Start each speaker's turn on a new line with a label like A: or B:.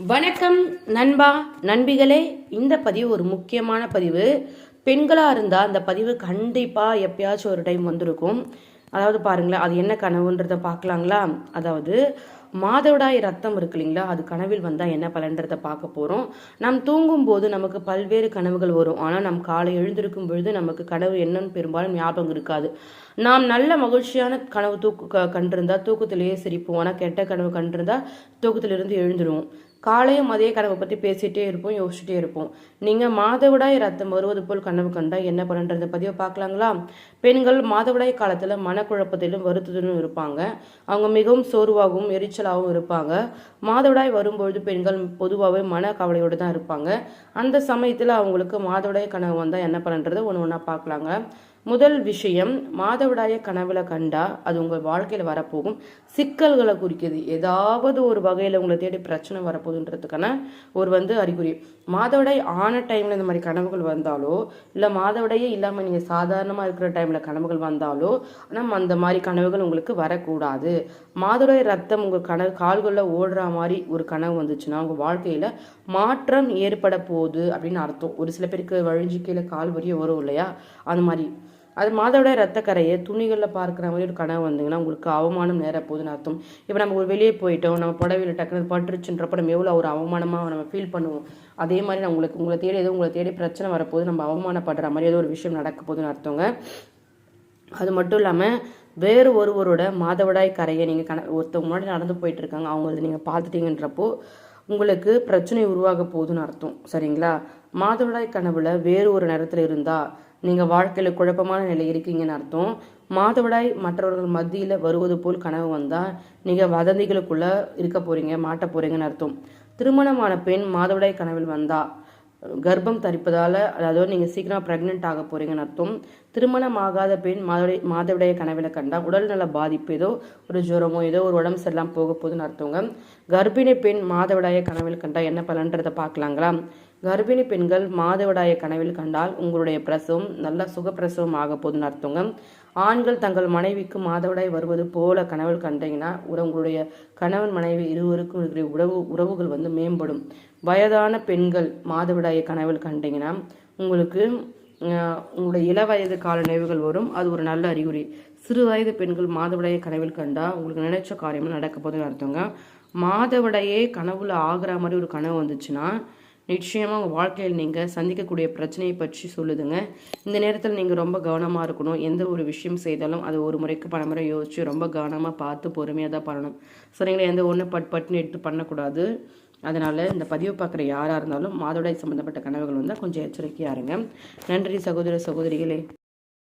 A: வணக்கம் நண்பா நண்பிகளே. இந்த பதிவு ஒரு முக்கியமான பதிவு. பெண்களாக இருந்தால் அந்த பதிவு கண்டிப்பாக எப்பயாச்சும் ஒரு டைம் வந்திருக்கும். அதாவது பாருங்களேன் அது என்ன கனவுன்றதை பார்க்கலாங்களா? அதாவது மாதவிடாய் ரத்தம் இருக்கு இல்லைங்களா? அது கனவில் வந்தால் என்ன பலன்றதை பார்க்க போகிறோம் நாம் தூங்கும் போது நமக்கு பல்வேறு கனவுகள் வரும். ஆனால் நம் காலை எழுந்திருக்கும் பொழுது நமக்கு கனவு என்னன்னு பெரும்பாலும் ஞாபகம் இருக்காது. நாம் நல்ல மகிழ்ச்சியான கனவு தூக்கு க- கண்டிருந்தா தூக்கத்திலேயே சிரிப்போம். ஆனால் கெட்ட கனவு கண்டிருந்தா தூக்கத்திலிருந்து எழுந்துருவோம். காலையும் அதே கனவை பற்றி பேசிகிட்டே இருப்போம் யோசிச்சுட்டே இருப்போம். நீங்கள் மாதவிடாய் ரத்தம் வருவது போல் கனவு கண்டா என்ன பண்ணுறது பதிவை பார்க்கலாங்களா? பெண்கள் மாதவிடாய் காலத்தில் மனக்குழப்பத்திலும் வருத்தத்திலும் இருப்பாங்க. அவங்க மிகவும் சோர்வாகவும் எரிச்சலாகவும் இருப்பாங்க. மாதவிடாய் வரும்பொழுது பெண்கள் பொதுவாகவே மன கவலையோடு தான் இருப்பாங்க. அந்த சமயத்தில் அவங்களுக்கு மாதவிடாய் கனவு வந்தால் என்ன பண்ணுறது ஒன்று ஒன்றா பார்க்கலாங்க. முதல் விஷயம் மாதவிடாய கனவுல கண்டா அது உங்கள் வாழ்க்கையில் வரப்போகும். சிக்கல்களை குறிக்குது. ஏதாவது ஒரு வகையில் உங்களை தேடி பிரச்சனை வரப்போகுதுன்றதுக்கான ஒரு வந்து அறிகுறி. மாதவிடாய் ஆன டைமில் இந்த மாதிரி கனவுகள் வந்தாலோ இல்லை மாதவிடாயே இல்லாமல் நீங்கள் சாதாரணமாக இருக்கிற டைமில் கனவுகள் வந்தாலோ ஆனால் அந்த மாதிரி கனவுகள் உங்களுக்கு வரக்கூடாது. மாதவிடாய் ரத்தம் உங்கள் கனவு கால்களில் ஓடுற மாதிரி ஒரு கனவு வந்துச்சுன்னா உங்கள் வாழ்க்கையில் மாற்றம் ஏற்பட போகுது அப்படின்னு அர்த்தம். ஒரு சில பேருக்கு வழிஞ்சு கீழே கால் வரிய வரும் இல்லையா? அந்த மாதிரி. அது மாதவிடாய் ரத்தக்கரையை துணிகளில் பார்க்குற மாதிரி ஒரு கனவு வந்தீங்கன்னா உங்களுக்கு அவமானம் நேர போகுதுன்னு அர்த்தம். இப்போ நம்ம ஒரு வெளியே போயிட்டோம் நம்ம புடவையில் டக்குனு பட்டுருச்சுன்றப்ப நம்ம எவ்வளோ ஒரு அவமானமாக நம்ம ஃபீல் பண்ணுவோம். அதே மாதிரி நான் உங்களுக்கு உங்களை தேடி ஏதோ உங்களை தேடி பிரச்சனை வரப்போகுது நம்ம அவமானப்படுற மாதிரி ஏதோ ஒரு விஷயம் நடக்க போகுதுன்னு அர்த்தங்க. அது மட்டும் இல்லாமல் வேறு ஒருவரோட மாதவிடாய் கரையை நீங்கள் கண ஒருத்தவங்க முன்னாடி நடந்து போயிட்டு இருக்காங்க நீங்கள் பார்த்துட்டீங்கன்றப்போ உங்களுக்கு பிரச்சனை உருவாக போகுதுன்னு அர்த்தம். சரிங்களா? மாதவிடாய் கனவுல வேறு ஒரு நேரத்தில் இருந்தால் நீங்கள் வாழ்க்கையில் குழப்பமான நிலை இருக்கீங்கன்னு அர்த்தம். மாதவிடாய் மற்றவர்கள் மத்தியில் வருவது போல் கனவு வந்தால் நீங்கள் வதந்திகளுக்குள்ளே இருக்க போகிறீங்க மாட்ட போகிறீங்கன்னு அர்த்தம். திருமணமான பெண் மாதவிடாய் கனவில் வந்தால் கர்ப்பம் தரிப்பதால் அதாவது நீங்கள் சீக்கிரம் ப்ரெக்னென்ட் ஆக போகிறீங்கன்னு அர்த்தம். திருமணம் ஆகாத பெண் மாதவிடை மாதவிடைய கனவில் கண்டால் உடல்நல பாதிப்பு ஏதோ ஒரு ஜுரமோ ஏதோ ஒரு உடம்பு சரியில்லாமல் போக போகுதுன்னு அர்த்தங்க. கர்ப்பிணி பெண் மாதவிடாய கனவில் கண்டால் என்ன பலன்றதை பார்க்கலாங்களா? கர்ப்பிணி பெண்கள் மாதவிடாய கனவில் கண்டால் உங்களுடைய பிரசவம் நல்ல சுகப்பிரசவம் ஆக போகுதுன்னு அர்த்தங்க. ஆண்கள் தங்கள் மனைவிக்கு மாதவிடாய் வருவது போல கனவில் கண்டீங்கன்னா உங்களுடைய கணவன் மனைவி இருவருக்கும் இருக்கிற உறவு உறவுகள் வந்து மேம்படும். வயதான பெண்கள் மாதவிடாயை கனவில் கண்டீங்கன்னா உங்களுக்கு உங்களுடைய இளவயது கால நினைவுகள் வரும். அது ஒரு நல்ல அறிகுறி. சிறு வயது பெண்கள் மாதவிடாயை கனவில் கண்டா உங்களுக்கு நினைச்ச காரியம் நடக்க போதுன்னு அர்த்தங்க. மாதவிடாயே கனவுல ஆகிற மாதிரி ஒரு கனவு வந்துச்சுன்னா நிச்சயமாக உங்கள் வாழ்க்கையில் நீங்கள் சந்திக்கக்கூடிய பிரச்சனையை பற்றி சொல்லுதுங்க. இந்த நேரத்தில் நீங்கள் ரொம்ப கவனமாக இருக்கணும். எந்த ஒரு விஷயம் செய்தாலும் அது ஒரு முறைக்கு பல முறை யோசிச்சு ரொம்ப கவனமாக பார்த்து பொறுமையாக தான் பண்ணணும். சரிங்களா எந்த ஒன்று பட் பட்டுன்னு எடுத்து பண்ணக்கூடாது. அதனால் இந்த பதிவு பார்க்குற யாராக இருந்தாலும் மாதவிடாய் சம்மந்தப்பட்ட கனவுகள் வந்தால் கொஞ்சம் எச்சரிக்கையாக இருங்க. நன்றி சகோதர சகோதரிகளே.